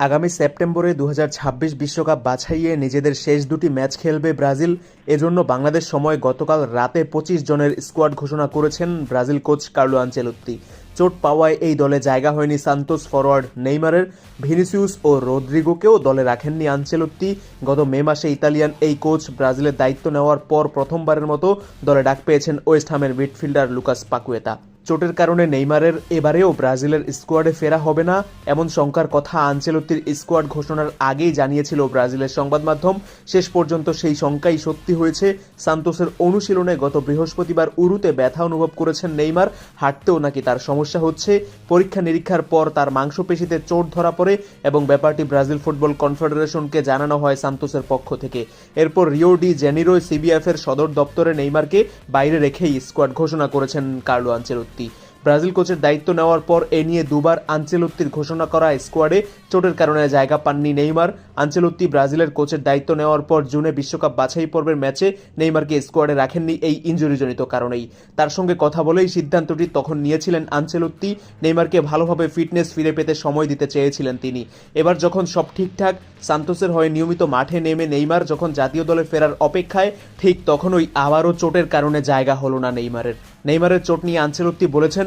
আগামী সেপ্টেম্বরে দু বিশ্বকাপ বাছাইয়ে নিজেদের শেষ দুটি ম্যাচ খেলবে ব্রাজিল। এজন্য বাংলাদেশ সময় গতকাল রাতে পঁচিশ জনের স্কোয়াড ঘোষণা করেছেন ব্রাজিল কোচ কার্লো আঞ্চেলত্তি। চোট পাওয়ায় এই দলে জায়গা হয়নি সান্তোস ফরওয়ার্ড নেইমারের। ভিনিসিউস ও রদ্রিগোকেও দলে রাখেননি আঞ্চেলত্তি। গত মে মাসে ইতালিয়ান এই কোচ ব্রাজিলের দায়িত্ব নেওয়ার পর প্রথমবারের মতো দলে ডাক পেয়েছেন ওয়েস্ট হামের মিডফিল্ডার লুকাস পাকুয়েতা। চোটের কারণে নেইমারের এবারেও ব্রাজিলের স্কোয়াডে ফেরা হবে না, এমন শঙ্কার কথা আঞ্চেলত্তির স্কোয়াড ঘোষণার আগেই জানিয়েছিল ব্রাজিলের সংবাদ মাধ্যম। শেষ পর্যন্ত সেই শঙ্কাই সত্যি হয়েছে। সান্তোসের অনুশীলনে গত বৃহস্পতিবার উরুতে ব্যথা অনুভব করেছেন নেইমার, হাঁটতেও নাকি তার সমস্যা হচ্ছে। পরীক্ষা নিরীক্ষার পর তার মাংসপেশিতে চোট ধরা পড়ে এবং ব্যাপারটি ব্রাজিল ফুটবল কনফেডারেশনকে জানানো হয় সান্তোসের পক্ষ থেকে। এরপর রিও ডি জেনিরোয় সিবিএফ এর সদর দপ্তরে নেইমারকে বাইরে রেখেই স্কোয়াড ঘোষণা করেছেন কার্লো আঞ্চেলত্তি safety ব্রাজিল কোচের দায়িত্ব নেওয়ার পর এ নিয়ে দুবার আঞ্চেলত্তির ঘোষণা করা স্কোয়াডে। চোটের কারণে জায়গা পাননি নেইমার। আঞ্চেলত্তি ব্রাজিলের কোচের দায়িত্ব নেওয়ার পর জুনে বিশ্বকাপ বাছাই পর্বের ম্যাচে নেইমারকে স্কোয়াডে রাখেননি এই ইঞ্জুরিজনিত কারণেই। তার সঙ্গে কথা বলেই সিদ্ধান্তটি তখন নিয়েছিলেন আঞ্চেলত্তি নেইমারকে ভালোভাবে ফিটনেস ফিরে পেতে সময় দিতে চেয়েছিলেন তিনি। এবার যখন সব ঠিকঠাক, সান্তোসের হয়ে নিয়মিত মাঠে নেমে নেইমার যখন জাতীয় দলে ফেরার অপেক্ষায়, ঠিক তখনই আবারও চোটের কারণে জায়গা হলো না নেইমারের। নেইমারের চোট নিয়ে আঞ্চেলত্তি বলেছেন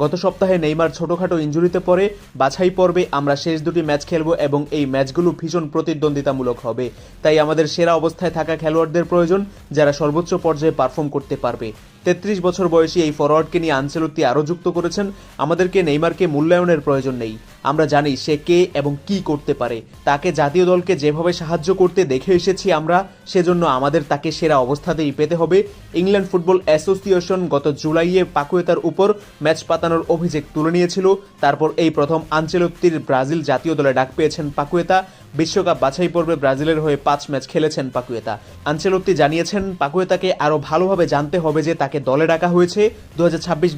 গত সপ্তাহে নেইমার ছোটখাটো ইঞ্জুরিতে পড়ে, বাছাই পর্বে আমরা শেষ দুটি ম্যাচ খেলব এবং এই ম্যাচগুলো ভীষণ প্রতিদ্বন্দ্বিতামূলক হবে। তাই আমাদের সেরা অবস্থায় থাকা খেলোয়াড়দের প্রয়োজন, যারা সর্বোচ্চ পর্যায়ে পারফর্ম করতে পারবে। তেত্রিশ বছর বয়সী এই ফরওয়ার্ডকে নিয়ে আঞ্চেলত্তি আরও যুক্ত করেছেন। আমাদেরকে নেইমারকে মূল্যায়নের প্রয়োজন নেই। আমরা জানি সে কে এবং কি করতে পারে। তাকে জাতীয় দলকে যেভাবে সাহায্য করতে দেখে এসেছি আমরা, সেজন্য আমাদের তাকে সেরা অবস্থাতেই পেতে হবে। ইংল্যান্ড ফুটবল অ্যাসোসিয়েশন গত জুলাইয়ে পাকুয়েতার উপর ম্যাচ পাতানোর অভিযোগ তুলে নিয়েছিল। তারপর এই প্রথম আঞ্চেলত্তির ব্রাজিল জাতীয় দলে ডাক পেয়েছেন পাকুয়েতা। বিশ্বকাপ বাছাই পর্বে ব্রাজিলের হয়ে পাঁচ ম্যাচ খেলেছেন পাকুয়েতা। আঞ্চেলত্তি জানিয়েছেন, পাকুয়েতাকে আরও ভালোভাবে জানতে হবে যে তাকে দলে ডাকা হয়েছে। দু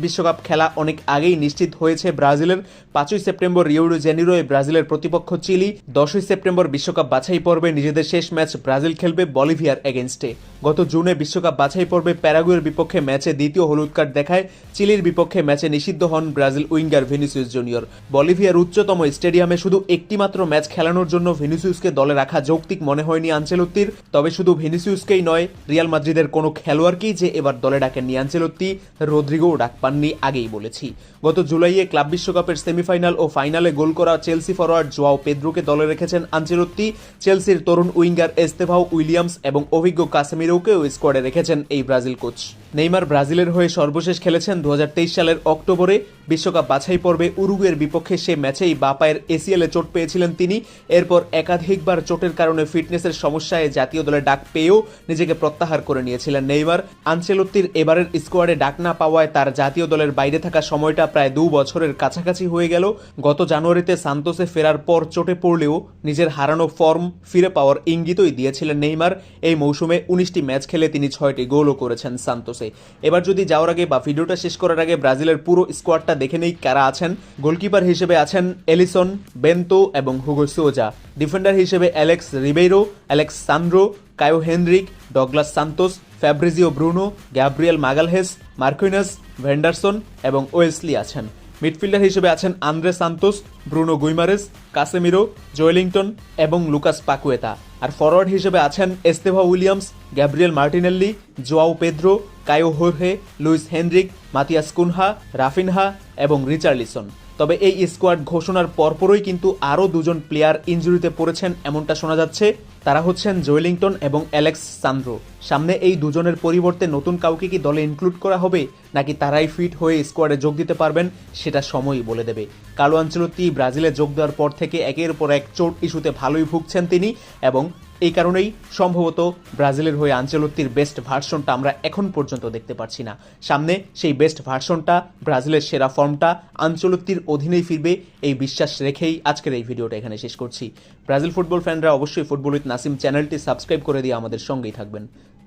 বিশ্বকাপ খেলা অনেক আগেই নিশ্চিত হয়েছে ব্রাজিলের। পাঁচই সেপ্টেম্বর রিওডো জেনিরোয় ব্রাজিলের প্রতিপক্ষ চিলি। দশই সেপ্টেম্বর বিশ্বকাপ বাছাই পর্বে নিজেদের শেষ ম্যাচ ব্রাজিল খেলবে বলিভিয়ার এগেনস্টে। গত জুনে বিশ্বকাপ বাছাই পর্বে প্যারাগুয়ের বিপক্ষে ম্যাচে দ্বিতীয় হলুদ কার্ড দেখায়। চিলির বিপক্ষে ম্যাচে নিষিদ্ধ হন ব্রাজিল উইঙ্গার ভিনিসিয়াস জুনিয়র। বলিভিয়ার উচ্চতম স্টেডিয়ামে শুধু একটিমাত্র ম্যাচ খেলানোর জন্য ভিনিসিয়াসকে দলে রাখা যৌক্তিক মনে হয়নি আঞ্চেলত্তির। তবে শুধু ভিনিসিয়াসকেই নয়, রিয়াল মাদ্রিদের কোনো খেলোয়াড়কেই যে এবার দলে ডাকেননি আঞ্চেলত্তি রদ্রিগো ডাক পাননি আগেই বলেছি। গত জুলাইয়ে ক্লাব বিশ্বকাপের সেমিফাইনাল ও ফাইনালে গোল করা চেলসি ফরোয়ার্ড জোয়াও পেদ্রোকে দলে রেখেছেন আঞ্চেলত্তি। চেলসির তরুণ উইঙ্গার এস্তেভাও উইলিয়ামস এবং অভিজ্ঞ কাসেমিরোকেও স্কোয়াডে রেখেছেন এই ব্রাজিল কোচ। নেইমার ব্রাজিলের হয়ে সর্বশেষ খেলেছেন দু হাজার তেইশ সালের অক্টোবরে। বিশ্বকাপ বাছাই পর্বে উরুগুয়ের বিপক্ষে সে ম্যাচেই বাপায়ের এসিএলে চোট পেয়েছিলেন তিনি। এরপর একাধিকবার চোটের কারণে ফিটনেসের সমস্যায় জাতীয় দলে ডাক পেয়েও নিজেকে প্রত্যাহার করে নিয়েছিলেন নেইমার। আনচেলত্তির এবারের স্কোয়াডে ডাক না পাওয়ায় তার জাতীয় দলের বাইরে থাকা সময়টা প্রায় দু বছরের কাছাকাছি হয়ে গেল। গত জানুয়ারিতে সান্তোসে ফেরার পর চোটে পড়লেও নিজের হারানো ফর্ম ফিরে পাওয়ার ইঙ্গিতই দিয়েছিলেন নেইমার। এই মৌসুমে উনিশটি ম্যাচ খেলে তিনি ছয়টি গোলও করেছেন সান্তোসে। এবার যদি যাওয়ার আগে বা ভিডিওটা শেষ করার আগে ব্রাজিলের পুরো স্কোয়াডটা দেখে নেই কারা আছেন। গোলকিপার হিসেবে আছেন এলিসন, বেন্তো এবং হুগো সোজা। ডিফেন্ডার হিসেবে Alex Ribeiro, Alex Sandro, Caio Henrique, Douglas Santos, Fabricio Bruno, Gabriel Magalhaes, Marquinhos Vanderson এবং ওয়েসলি আছেন। মিডফিল্ডার হিসেবে আছেন Andre Santos, Bruno Guimaraes, Casemiro, Joelinton এবং লুকাস পাকুয়েতা। আর ফরওয়ার্ড হিসেবে আছেন Estevao Williams, Gabriel Martinelli, Joao Pedro Caio হোরহে Luiz Henrique, Matheus Cunha, Raphinha এবং Richarlison. তবে এই স্কোয়াড ঘোষণার পরপরই কিন্তু আরও দুজন প্লেয়ার ইঞ্জুরিতে পড়েছেন এমনটা শোনা যাচ্ছে। তারা হচ্ছেন জোয়েলিংটন এবং অ্যালেক্স সান্দ্রো সামনে এই দুজনের পরিবর্তে নতুন কাউকে কি দলে ইনক্লুড করা হবে, নাকি তারাই ফিট হয়ে স্কোয়াডে যোগ দিতে পারবেন, সেটা সময়ই বলে দেবে। কালো আঞ্চলতি ব্রাজিলে যোগ দেওয়ার পর থেকে একের পর এক চোট ইস্যুতে ভালোই ভুগছেন তিনি এবং এই কারণেই সম্ভবত ব্রাজিলের হয়ে আঞ্চলত্তির বেস্ট ভার্সনটা আমরা এখন পর্যন্ত দেখতে পাচ্ছি না। সামনে সেই বেস্ট ভার্সনটা ব্রাজিলের সেরা ফর্মটা আঞ্চলত্তির অধীনেই ফিরবে এই বিশ্বাস রেখেই আজকের এই ভিডিওটা এখানে শেষ করছি। ব্রাজিল ফুটবল ফ্যানরা অবশ্যই ফুটবল উইথ নাসিম চ্যানেলটি সাবস্ক্রাইব করে দিয়ে আমাদের সঙ্গেই থাকবেন।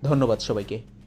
ধন্যবাদ সবাইকে।